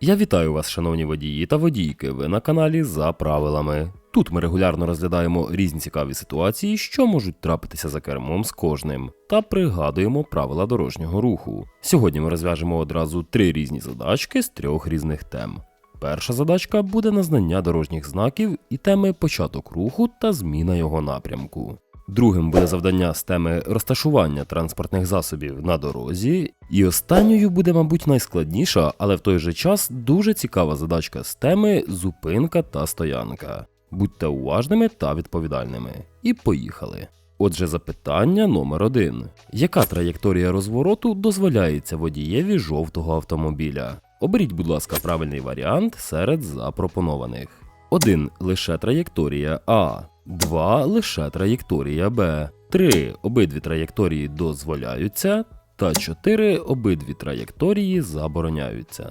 Я вітаю вас, шановні водії та водійки. Ви на каналі за правилами. Тут ми регулярно розглядаємо різні цікаві ситуації, що можуть трапитися за кермом з кожним, та пригадуємо правила дорожнього руху. Сьогодні ми розв'яжемо одразу три різні задачки з трьох різних тем. Перша задачка буде на знання дорожніх знаків і теми початок руху та зміна його напрямку. Другим буде завдання з теми розташування транспортних засобів на дорозі. І останньою буде, мабуть, найскладніша, але в той же час дуже цікава задачка з теми зупинка та стоянка. Будьте уважними та відповідальними. І поїхали. Отже, запитання номер один: яка траєкторія розвороту дозволяється водієві жовтого автомобіля? Оберіть, будь ласка, правильний варіант серед запропонованих. 1. Лише траєкторія А. 2. Лише траєкторія Б. 3. Обидві траєкторії дозволяються. Та 4. Обидві траєкторії забороняються.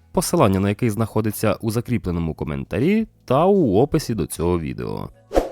посилання на який знаходиться у закріпленому коментарі та у описі до цього відео.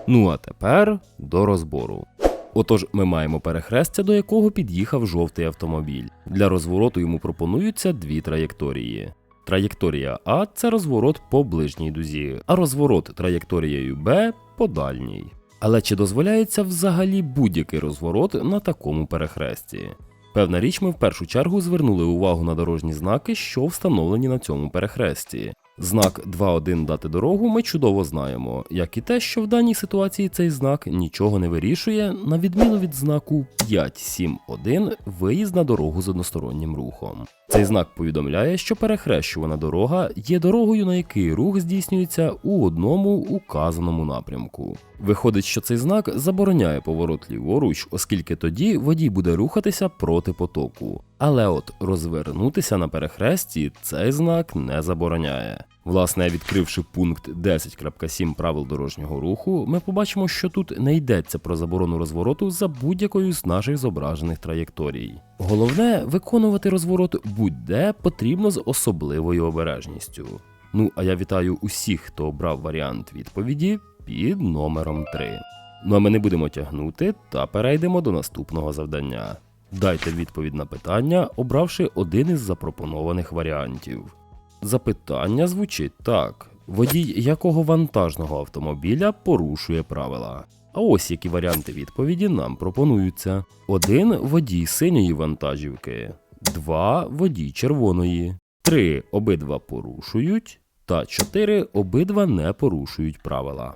Ну а тепер до розбору. Отож, ми маємо перехрестя, до якого під'їхав жовтий автомобіль. Для розвороту йому пропонуються дві траєкторії. Траєкторія А це розворот по ближній дузі, а розворот траєкторією Б по дальній. Але чи дозволяється взагалі будь-який розворот на такому перехресті? Певна річ, ми в першу чергу звернули увагу на дорожні знаки, що встановлені на цьому перехресті. Знак 2.1 дати дорогу ми чудово знаємо, як і те, що в даній ситуації цей знак нічого не вирішує, на відміну від знаку 5.7.1 виїзд на дорогу з одностороннім рухом. Цей знак повідомляє, що перехрещувана дорога є дорогою, на якій рух здійснюється у одному указаному напрямку. Виходить, що цей знак забороняє поворот ліворуч, оскільки тоді водій буде рухатися проти потоку. Але от розвернутися на перехресті цей знак не забороняє. Власне, відкривши пункт 10.7 правил дорожнього руху, ми побачимо, що тут не йдеться про заборону розвороту за будь-якою з наших зображених траєкторій. Головне виконувати розворот будь-де потрібно з особливою обережністю. Ну а я вітаю усіх, хто обрав варіант відповіді під номером 3. Ну а ми не будемо тягнути та перейдемо до наступного завдання. Дайте відповідь на питання, обравши один із запропонованих варіантів. Запитання звучить так: водій якого вантажного автомобіля порушує правила? А ось які варіанти відповіді нам пропонуються: 1. Водій синьої вантажівки, 2. Водій червоної, 3. Обидва порушують, та 4. Обидва не порушують правила.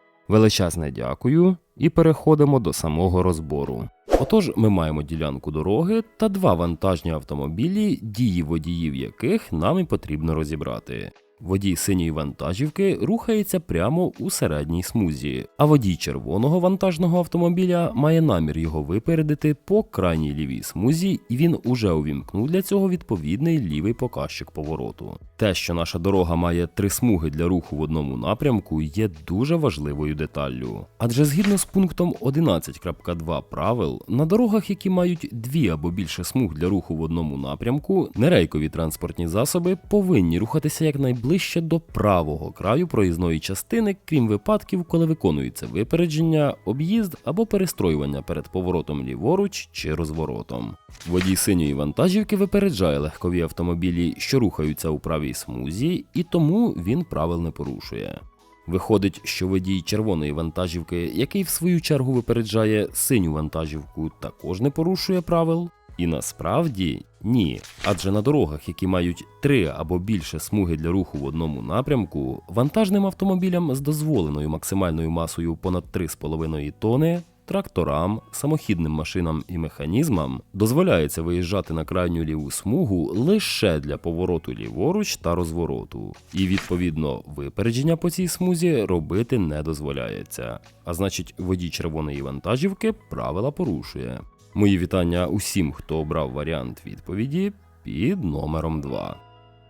Величезне дякую і переходимо до самого розбору. Отож, ми маємо ділянку дороги та два вантажні автомобілі, дії водіїв яких нам і потрібно розібрати. Водій синьої вантажівки рухається прямо у середній смузі, а водій червоного вантажного автомобіля має намір його випередити по крайній лівій смузі, і він уже увімкнув для цього відповідний лівий показчик повороту. Те, що наша дорога має три смуги для руху в одному напрямку, є дуже важливою деталлю. Адже згідно з пунктом 11.2 правил, на дорогах, які мають дві або більше смуг для руху в одному напрямку, нерейкові транспортні засоби повинні рухатися якнайближче до правого краю проїзної частини, крім випадків, коли виконується випередження, об'їзд або перестроювання перед поворотом ліворуч чи розворотом. Водій синьої вантажівки випереджає легкові автомобілі, що рухаються у правій смузі, і тому він правил не порушує. Виходить, що водій червоної вантажівки, який в свою чергу випереджає синю вантажівку, також не порушує правил. І насправді ні. Адже на дорогах, які мають три або більше смуги для руху в одному напрямку, вантажним автомобілям з дозволеною максимальною масою понад 3,5 тони тракторам, самохідним машинам і механізмам дозволяється виїжджати на крайню ліву смугу лише для повороту ліворуч та розвороту, і відповідно випередження по цій смузі робити не дозволяється. А значить, водій червоної вантажівки правила порушує. Мої вітання усім, хто обрав варіант відповіді під номером 2.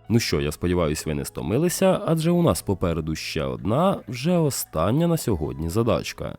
Ну що, я сподіваюся, ви не стомилися, адже у нас попереду ще одна, вже остання на сьогодні задачка.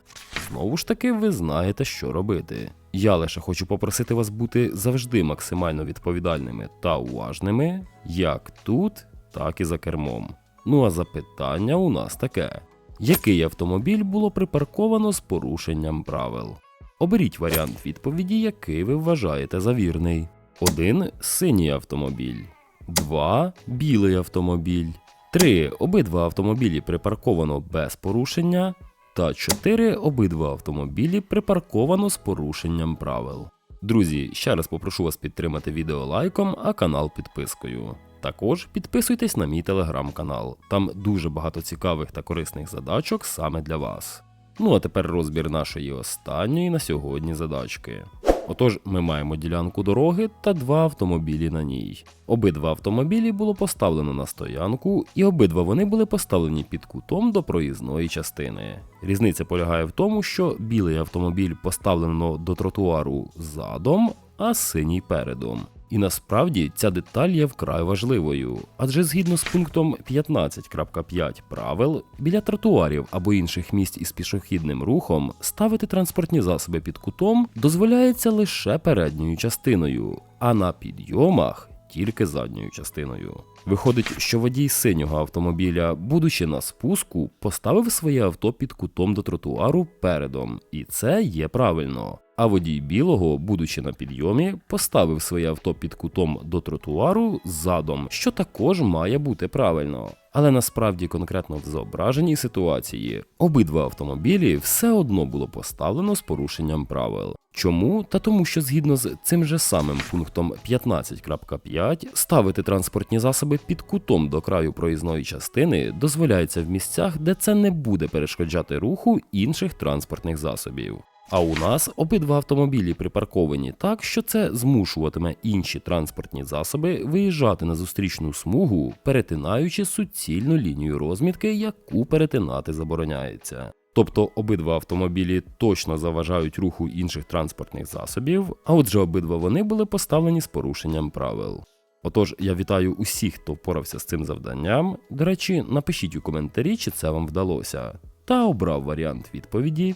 Знову ж таки, ви знаєте, що робити. Я лише хочу попросити вас бути завжди максимально відповідальними та уважними, як тут, так і за кермом. Ну а запитання у нас таке: який автомобіль було припарковано з порушенням правил? Оберіть варіант відповіді, який ви вважаєте за вірний. 1. Синій автомобіль. 2. Білий автомобіль. 3. Обидва автомобілі припарковано без порушення. Та 4. Обидва автомобілі припарковано з порушенням правил. Друзі, ще раз попрошу вас підтримати відео лайком, а канал підпискою. Також підписуйтесь на мій телеграм-канал. Там дуже багато цікавих та корисних задачок саме для вас. Ну а тепер розбір нашої останньої на сьогодні задачки. Отож, ми маємо ділянку дороги та два автомобілі на ній. Обидва автомобілі було поставлено на стоянку, і обидва вони були поставлені під кутом до проїзної частини. Різниця полягає в тому, що білий автомобіль поставлено до тротуару задом, а синій передом. І насправді ця деталь є вкрай важливою, адже згідно з пунктом 15.5 правил, біля тротуарів або інших місць із пішохідним рухом ставити транспортні засоби під кутом дозволяється лише передньою частиною, а на підйомах тільки задньою частиною. Виходить, що водій синього автомобіля, будучи на спуску, поставив своє авто під кутом до тротуару передом, і це є правильно. А водій білого, будучи на підйомі, поставив своє авто під кутом до тротуару задом, що також має бути правильно. Але насправді конкретно в зображеній ситуації обидва автомобілі все одно було поставлено з порушенням правил. Чому? Та тому, що згідно з цим же самим пунктом 15.5 ставити транспортні засоби під кутом до краю проїзної частини дозволяється в місцях, де це не буде перешкоджати руху інших транспортних засобів. А у нас обидва автомобілі припарковані так, що це змушуватиме інші транспортні засоби виїжджати на зустрічну смугу, перетинаючи суцільну лінію розмітки, яку перетинати забороняється. Тобто обидва автомобілі точно заважають руху інших транспортних засобів, а отже, обидва вони були поставлені з порушенням правил. Отож, я вітаю усіх, хто впорався з цим завданням. До речі, напишіть у коментарі, чи це вам вдалося, та обрав варіант відповіді